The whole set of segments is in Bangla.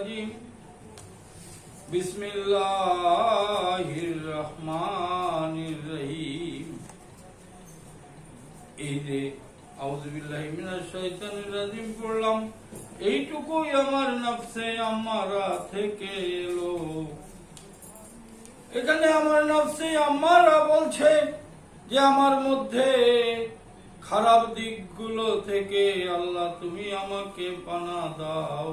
الرجيم بسم الله الرحمن الرحيم এই যে আউযুবিল্লাহি মিনাশ শাইতানির রাজিম পড়লাম এইটুকুই আমার নফসে আমারা থেকে এলো এখানে আমার নফসে আমারা বলছে যে আমার মধ্যে খারাপ দিকগুলো থেকে আল্লাহ তুমি আমাকে পানা দাও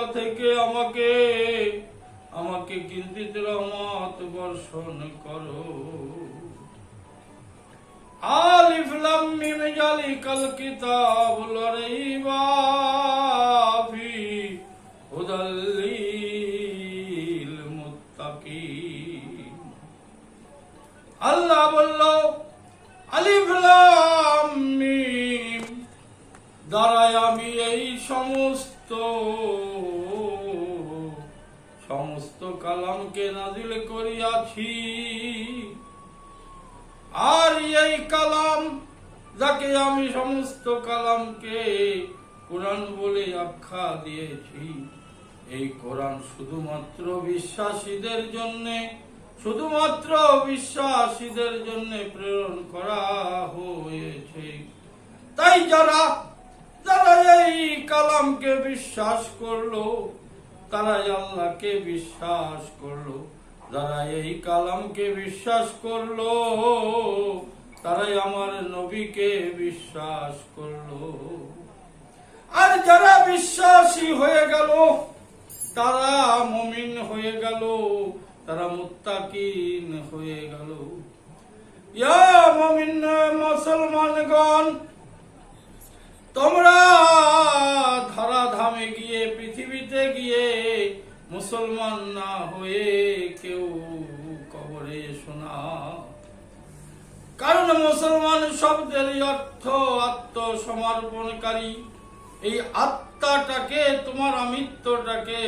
দর্গ থেকে আমাকে আমাকে কিঞ্চিত রহমত বর্ষণ করো। আল্লাহ বলল, আলিফ লাম মিম দ্বারাই আমি এই সমস্ত সমস্ত কালামকে নাজিল করিয়াছি। আর এই কালাম যাকে আমি সমস্ত কালামকে কোরআন বলে আখ্যা দিয়েছি, এই কোরআন শুধুমাত্র বিশ্বাসীদের জন্যে, শুধুমাত্র বিশ্বাসীদের জন্য প্রেরণ করা হয়েছে। তাই যারা যারা এই কালামকে বিশ্বাস করল, তারাই আল্লাহকে বিশ্বাস করল। যারা এই কালামকে বিশ্বাস করল, তারাই আমার নবীকে বিশ্বাস করল। আর যারা বিশ্বাসী হয়ে গেল, তারা মমিন হয়ে গেল, তারা মুত্তাকিন হয়ে গেল। ইয়া মমিন মুসলমানগণ তোমরা ধরাধামে গিয়ে, পৃথিবীতে গিয়ে মুসলমান না হয়ে কেউ কবরে শোনা। কারণ মুসলমান শব্দের অর্থ আত্মসমর্পণকারী। এই আত্মাটাকে, তোমার আমিত্বটাকে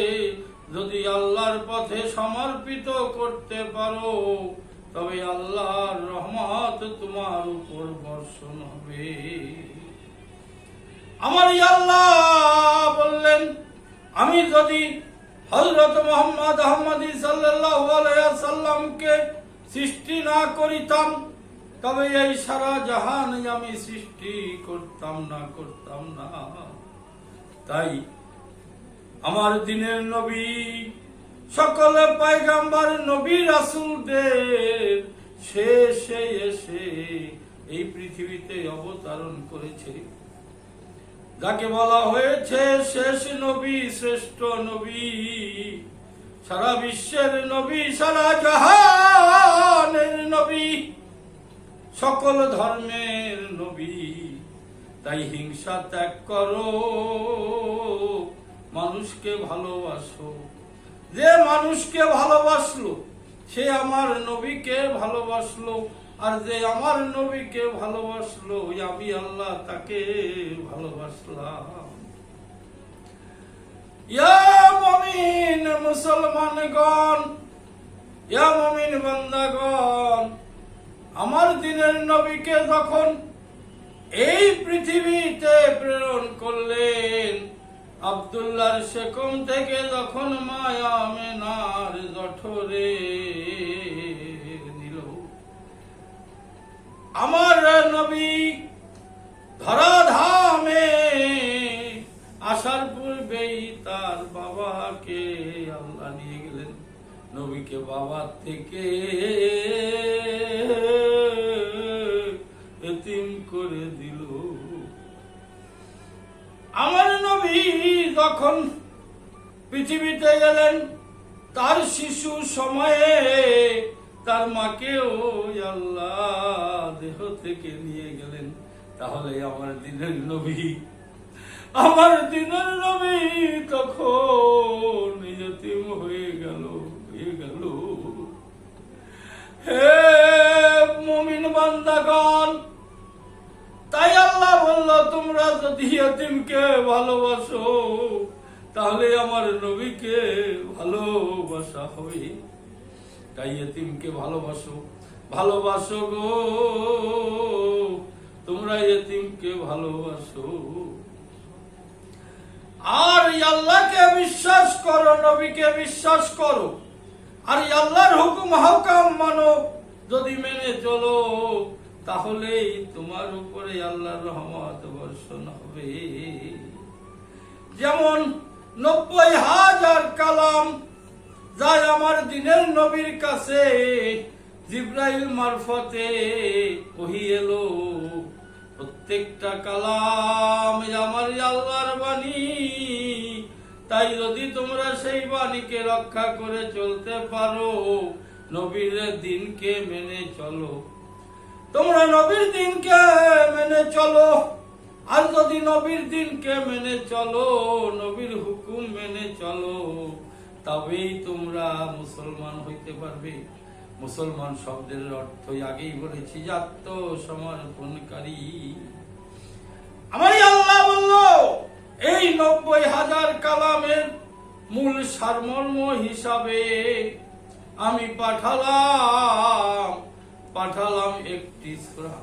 যদি আল্লাহর পথে সমর্পিত করতে পারো, তবে আল্লাহর রহমত তোমার উপর বর্ষণ হবে। আমার বললেন, আমি যদি হজরত মোহাম্মদ আহমদ সাল্লামকে সৃষ্টি না করিতাম, তবে এই সারা জাহান আমি সৃষ্টি করতাম না করতাম না। তাই আমার দিনের নবী, সকল পায়গাম্বার নবী রাসূলদের শেষে এসে এই পৃথিবীতে অবতারণ করেছে। যাকে বলা হয়েছে শেষ নবী, শ্রেষ্ঠ নবী, সারা বিশ্বের নবী, সারা জাহানের নবী, সকল ধর্মের নবী। তাই হিংসা ত্যাগ করো, মানুষকে ভালোবাসো। যে মানুষকে ভালোবাসলো, সে আমার নবীকে ভালোবাসলো। আর যে আমার নবীকে ভালোবাসলো আমি আল্লাহ তাকে ভালোবাসলাম। মুসলমানগণ, ইয়া মমিন আমার দিনের নবীকে যখন এই পৃথিবীতে প্রেরণ করলেন, আব্দুল্লাহর শেকম থেকে যখন মায়া মেনার জঠরে আমার নবী ধরাধামে আসার পূর্বেই তার বাবাকে আল্লাহ নিয়ে গেলেন। নবীকে বাবার থেকে এতিম করে দিল। আমার নবী যখন পৃথিবীতে গেলেন, তার শিশু সময়ে তার মাকেও আল্লাহ দেহ থেকে নিয়ে গেলেন, তাহলে আমার দিনের নবী, আমার দিনের নবী তখন ইয়তিম হয়ে গেল হয়ে গেল। হে মুমিন বান্দাগণ, তাই আল্লাহ বলল, তোমরা যদি ইয়তিমকে ভালোবাসো, তাহলে আমার নবীকে ভালোবাসা হবে। তাই ইয়তিমকে ভালোবাসো। ভালোবাসো গো। তোমরা ইয়তিমকে ভালোবাসো। আর আল্লাহকে বিশ্বাস করো, নবীকে বিশ্বাস করো। আর আল্লাহর হুকুম, হকাম মানো। যদি মেনে চলো, তাহলেই তোমার উপরে আল্লাহর রহমত বর্ষণ হবে। যেমন নব্বই হাজার কালাম যায় আমার দিনের নবীর কাছে। জিব্রাইল মারফতে ওহি এলো প্রত্যেকটা কালাম আমার আল্লাহর বাণী, তাই যদি তোমরা সেই বাণীকে রক্ষা করে চলতে পারো, নবীর দিনকে মেনে চলো। তোমরা নবীর দিনকে মেনে চলো, আর যদি নবীর দিনকে মেনে চলো, নবীর হুকুম মেনে চলো, তবেই তোমরা মুসলমান হইতে পারবে। মুসলমান শব্দের অর্থ আগেই বলেছি যে আত্মসমর্পণকারী আমার আল্লাহ বলল, এই নব্বই হাজার কালামের মূল সারমর্ম হিসাবে আমি পাঠালাম পাঠালাম একটি সূরা,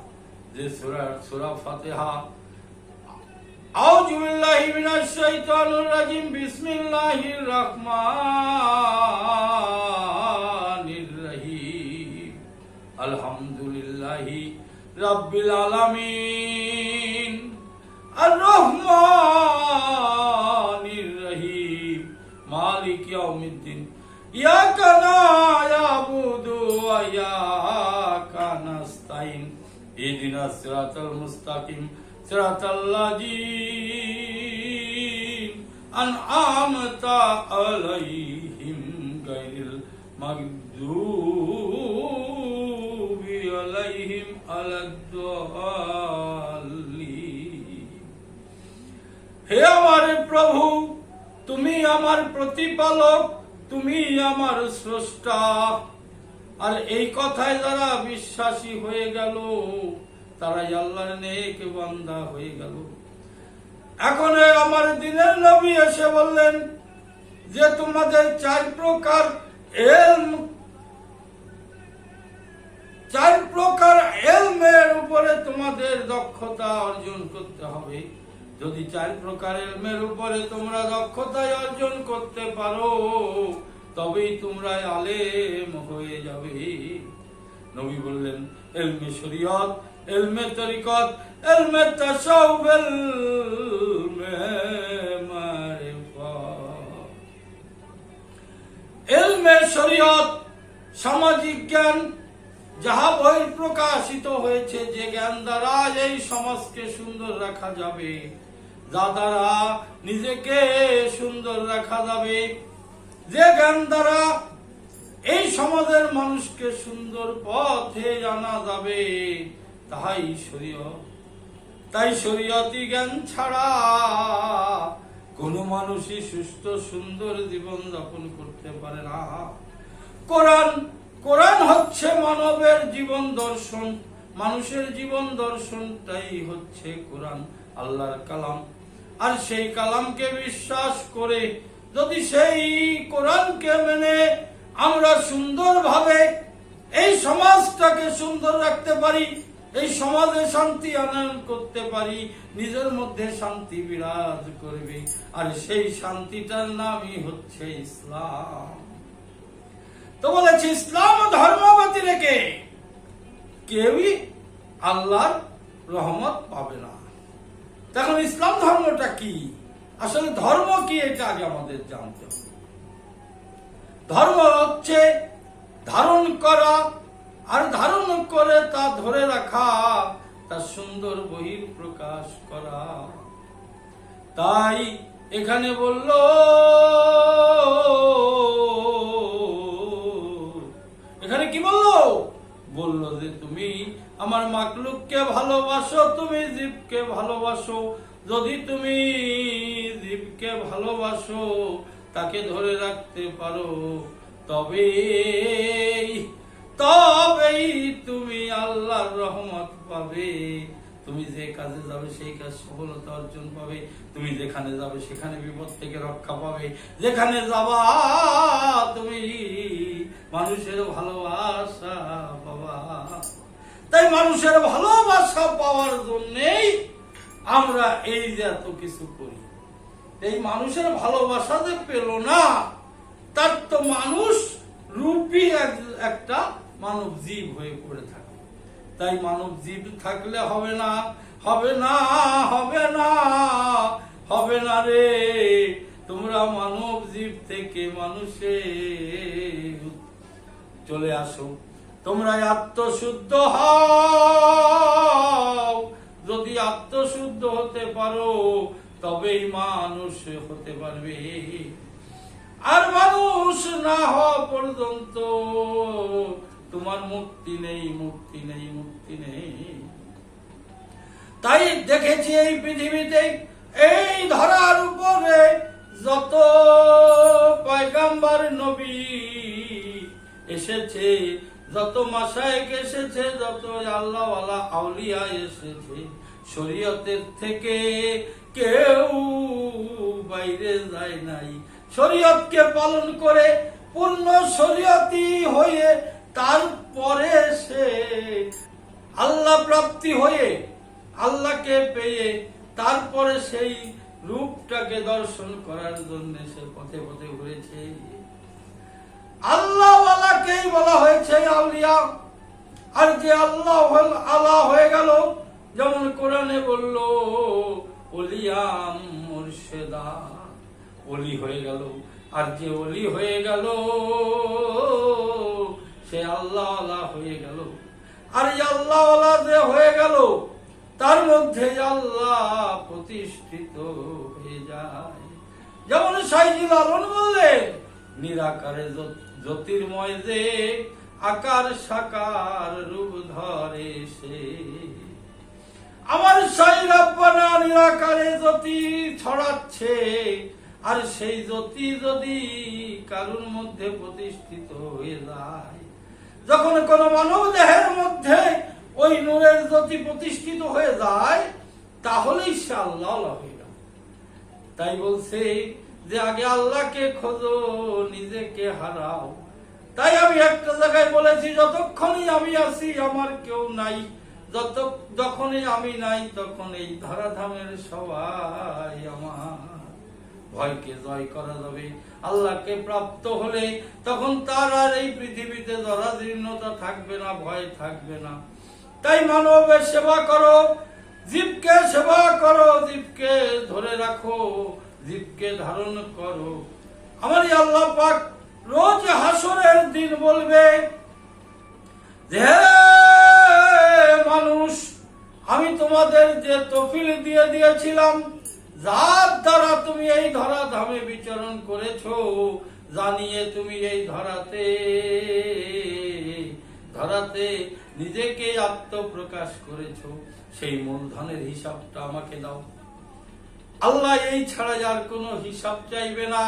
যে সূরার সূরা ফাতিহা। আউযু বিল্লাহি মিনাশ শাইতানির রাজিম, বিসমিল্লাহির রহমানির রহিম আলহামদুলিল্লাহি রাব্বিল আলামিন। আর রহমানির রহিম। মালিক ইয়াউমিদ্দিন। ইয়াকা না'বুদু ওয়া ইয়াকা নাস্তাইন ইহদিনাস সিরাতাল মুস্তাকিম। সিরাতাল লাযিন। আন'আমতা আলাইহিম গায়রিল মাগদুবি। হে আমার প্রভু, তুমি আমার প্রতিপালক, তুমি আমার স্রষ্টা। আর এই কথায় যারা বিশ্বাসী হয়ে গেল, তারাই আল্লাহর নেক বান্দা হয়ে গেল। এখন আমার দিনের নবী এসে বললেন যে, তোমাদের চার প্রকার এলম চার প্রকার এলমের উপরে তোমাদের দক্ষতা অর্জন করতে হবে। যদি চার প্রকার এলমের উপরে তোমরা দক্ষতা অর্জন করতে পারো, তবেই তোমরা আলেম হয়ে যাবে। নবী বললেন, এলমে শরীয়ত, এলমে তরিকত, এলমে এলমে এলমে সামাজিক জ্ঞান যাহা বই প্রকাশিত হয়েছে যে জ্ঞান দ্বারা, এই সমাজকে সুন্দর রাখা যাবে। যা দ্বারা নিজেকে সুন্দর রাখা যাবে। যে জ্ঞান দ্বারা এই সমাজের মানুষকে সুন্দর পথে জানা যাবে, তাহাই শরীয়ত। তাই শরীয়তি জ্ঞান ছাড়া কোন মানুষই সুস্থ, সুন্দর জীবন যাপন করতে পারে না। কোরআন কোরআন হচ্ছে মানবের জীবন দর্শন, মানুষের জীবন দর্শনটাই হচ্ছে কোরআন আল্লাহর কালাম। আর সেই কালামকে বিশ্বাস করে যদি সেই কোরআনকে মেনে আমরা সুন্দরভাবে এই সমাজটাকে সুন্দর রাখতে পারি, এই সমাজে শান্তি আনয়ন করতে পারি, নিজের মধ্যে শান্তি বিরাজ করবে। আর সেই শান্তিটার নামই হচ্ছে ইসলাম। তো বলেছে, ইসলাম ধর্মবতী রেখে কেউই আল্লাহর রহমত পাবে না। তখন ইসলাম ধর্মটা কি? আসলে ধর্ম কি এটা আগে আমাদের জানতে হবে। ধর্ম হচ্ছে ধারণ করা, আর ধারণ করে তা ধরে রাখা, তা সুন্দর বহির প্রকাশ করা। তাই এখানে বলল বলল যে, তুমি আমার মাকলুককে ভালোবাসো, তুমি জীবকে ভালোবাসো। যদি তুমি জীবকে ভালোবাসো, তাকে ধরে রাখতে পারো। তবে তবেই তুমি আল্লাহর রহমত পাবে। তুমি যে কাজে যাবে, সেই কাজ সফলতা অর্জন পাবে। তুমি যেখানে যাবে, সেখানে বিপদ থেকে রক্ষা পাবে। যেখানে যাবা, তুমি মানুষের ভালোবাসা পাবা। তাই মানুষের ভালোবাসা পাওয়ার জন্যেই আমরা এই যে এত কিছু করি। এই মানুষের ভালোবাসা যে পেল না, তার তো মানুষ রূপী এক- একটা মানব জীব হয়ে পড়ে থাকে। তাই মানব জীব থাকলে হবে না হবে না হবে না হবে না রে। তোমরা মানব জীব থেকে মানুষে চলে আসো। তোমরা আত্মশুদ্ধ হও। যদি আত্মশুদ্ধ হতে পারো, তবেই মানুষ হতে পারবে। আর মানুষ না হওয়া পর্যন্ত তোমার মুক্তি নেই মুক্তি নেই মুক্তি নেই। তাই দেখেছি এই পৃথিবীতে এই ধরার উপরে যত পয়গাম্বার নবী এসেছে, যত মাসায়েক এসেছে, যত আল্লাহওয়ালা আউলিয়া এসেছে, শরীয়তের থেকে কেউ বাইরে যায় নাই। শরীয়তকে পালন করে পূর্ণ শরীয়তি হয়ে তারপরে সে আল্লাহ প্রাপ্তি হয়ে আল্লাহকে পেয়ে তারপরে সেই রূপটাকে দর্শন করার জন্য সে পথে পথে ঘুরেছে। আল্লাহওয়ালাকেই বলা হয়েছে, আউলিয়া। আর যে আল্লাহ আল্লাহ হয়ে গেল, যেমন কোরআনে বলল ওলিয়াম মুর্শেদা। অলি হয়ে গেল। আর যে অলি হয়ে গেল সে আল্লাহ হয়ে গেল। আর এই আল্লাহ যে হয়ে গেল, তার মধ্যে আল্লাহ প্রতিষ্ঠিত হয়ে যায়। যেমন সাইজি লালন বললেন, নিরাকারে জ্যোতির্ময় যে আকার সাকার রূপ ধরে সে। আমার সাই রাব্বানা নিরাকারে জ্যোতি ছড়াচ্ছে, আর সেই জ্যোতি যদি কারুর মধ্যে প্রতিষ্ঠিত হয়ে যায় যখন কোন মানব দেহের মধ্যে ওই নূরের জ্যোতি প্রতিষ্ঠিত হয়ে যায় হয়ে তাই বলছে যে আগে আল্লাহকে খোঁজো, নিজেকে হারাও। তাই আমি একটা জায়গায় বলেছি, যতক্ষণই আমি আছি, আমার কেউ নাই। যত যখনই আমি নাই, তখন এই ধরাধামের সবাই আমার ভয়কে জয় করা যাবে। আল্লাহকে প্রাপ্ত হলে তখন তার আর এই পৃথিবীতে জরাজীর্ণতা থাকবে না, ভয় থাকবে না। তাই মানবের সেবা করো, জীবকে সেবা করো, জীবকে ধরে রাখো, জীবকে ধারণ করো। আমার আল্লাহ পাক রোজ হাসরের দিন বলবে যে মানুষ, আমি তোমাদের যে তফিল দিয়ে দিয়েছিলাম যার দ্বারা তুমি এই ধরা ধামে বিচরণ করেছ, জানিয়ে তুমি এই ধরাতে ধরাতে নিজেকে আত্মপ্রকাশ করেছ। সেই মূলধনের হিসাবটা আমাকে দাও। আল্লাহ এই ছাড়া যার কোনো হিসাব চাইবে না।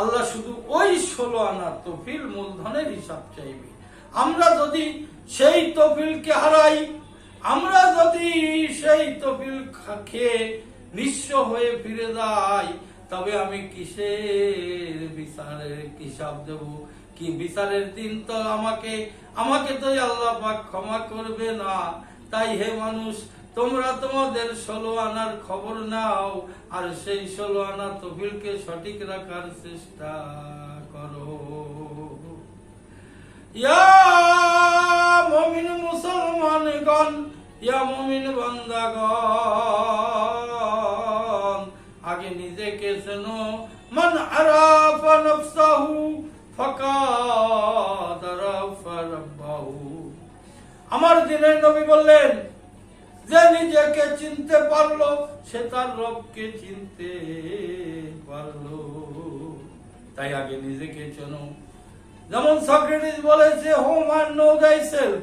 আল্লাহ শুধু ওই ষোলো আনা তফিল মূলধনের হিসাব চাইবে। আমরা যদি সেই তফিলকে হারাই, আমরা যদি সেই তফিল খেয়ে নিঃস্ব হয়ে ফিরে যাই, তবে আমি কিসের বিচারের হিসাব দেব? কি বিচারের দিন তো আমাকে আমাকে তো আল্লাহ ক্ষমা করবে না। তাই হে মানুষ, তোমরা তোমাদের ষোলো আনার খবর নাও, আর সেই ষোলো আনা তফিলকে সঠিক রাখার চেষ্টা করো। ইয়া মমিন মুসলমানগণ, ইয়া মমিন বান্দাগণ নিজেকে চেনো মান আরাফা নফসাহু আমার দিনের নবী বললেন, যে নিজেকে চিনতে পারল, সে তার রবকে চিনতে পারল। তাই আগে নিজেকে চেনো। যেমন সক্রেটিস বলেছে হোম আর নো দাইসেলফ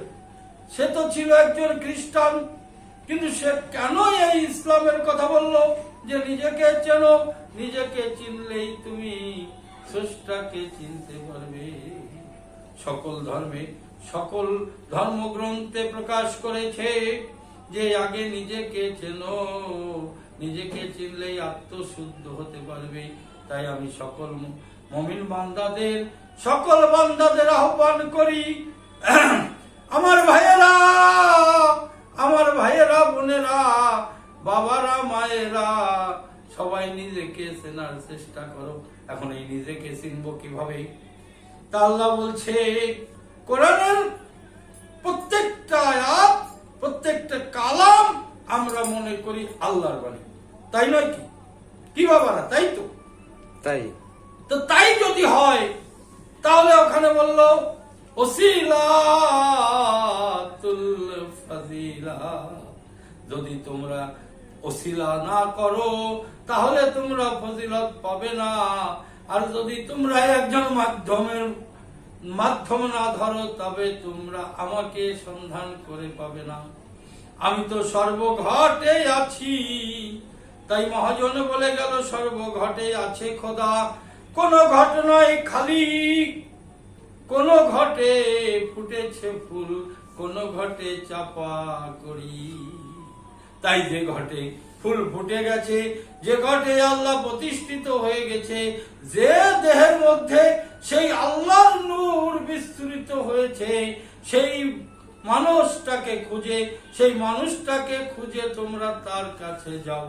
সে তো ছিল একজন খ্রিস্টান, কিন্তু সে কেন এই ইসলামের কথা বলল? যে নিজেকে চেনো, নিজেকে চিনলেই তুমি স্রষ্টাকে চিনতে পারবে। সকল ধর্মে, সকল ধর্মগ্রন্থে প্রকাশ করেছে যে আগে নিজেকে চেনো, নিজেকে চিনলেই আত্মশুদ্ধ হতে পারবে। তাই আমি সকল মমিন বান্দাদের, সকল বান্দাদের আহ্বান করি, আমার ভাইয়েরা আমার ভাইয়েরা বোনেরা বাবারা মায়েরা সবাই নিজেকে চেনার চেষ্টা করো। এখন এই নিজেকে চিনবো কীভাবে তা আল্লাহ বলছে কোরআনের প্রত্যেকটা আয়াত প্রত্যেকটা কালাম আমরা মনে করি আল্লাহর বাণী। তাই নয় কি? কি বাবারা তাই তো? তাই। তো তাই যদি হয় তাহলে ওখানে বলল ওসিলাতুল ফাজিলা। যদি তোমরা ওসিলা না করো, তাহলে তোমরা ফজিলত পাবে না। আর যদি তোমরা একজন মাধ্যমের মাধ্যম না ধরো, তবে তোমরা আমাকে সন্ধান করে পাবে না। আমি তো সর্বঘটে আছি। তাই মহাজন বলে গেল, সর্বঘটে আছে খোদা। কোন ঘটনায় খালি, কোন ঘটে ফুটেছে ফুল, কোন ঘটে চাপা করি। তাই যে ঘটে, ফুল ফুটে গেছে, যে ঘটে আল্লাহ প্রতিষ্ঠিত হয়ে গেছে, যে দেহের মধ্যে সেই আল্লাহর নূর বিস্তৃত হয়েছে, সেই মানুষটাকে খুঁজে, সেই মানুষটাকে খুঁজে তোমরা তার কাছে যাও।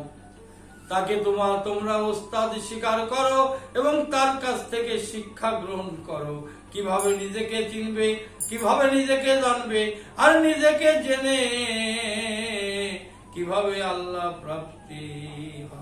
তাকে তোমার তোমরা ওস্তাদ স্বীকার করো এবং তার কাছ থেকে শিক্ষা গ্রহণ করো। কীভাবে নিজেকে চিনবে, কীভাবে নিজেকে জানবে, আর নিজেকে জেনে কীভাবে আল্লাহ প্রাপ্তি হবে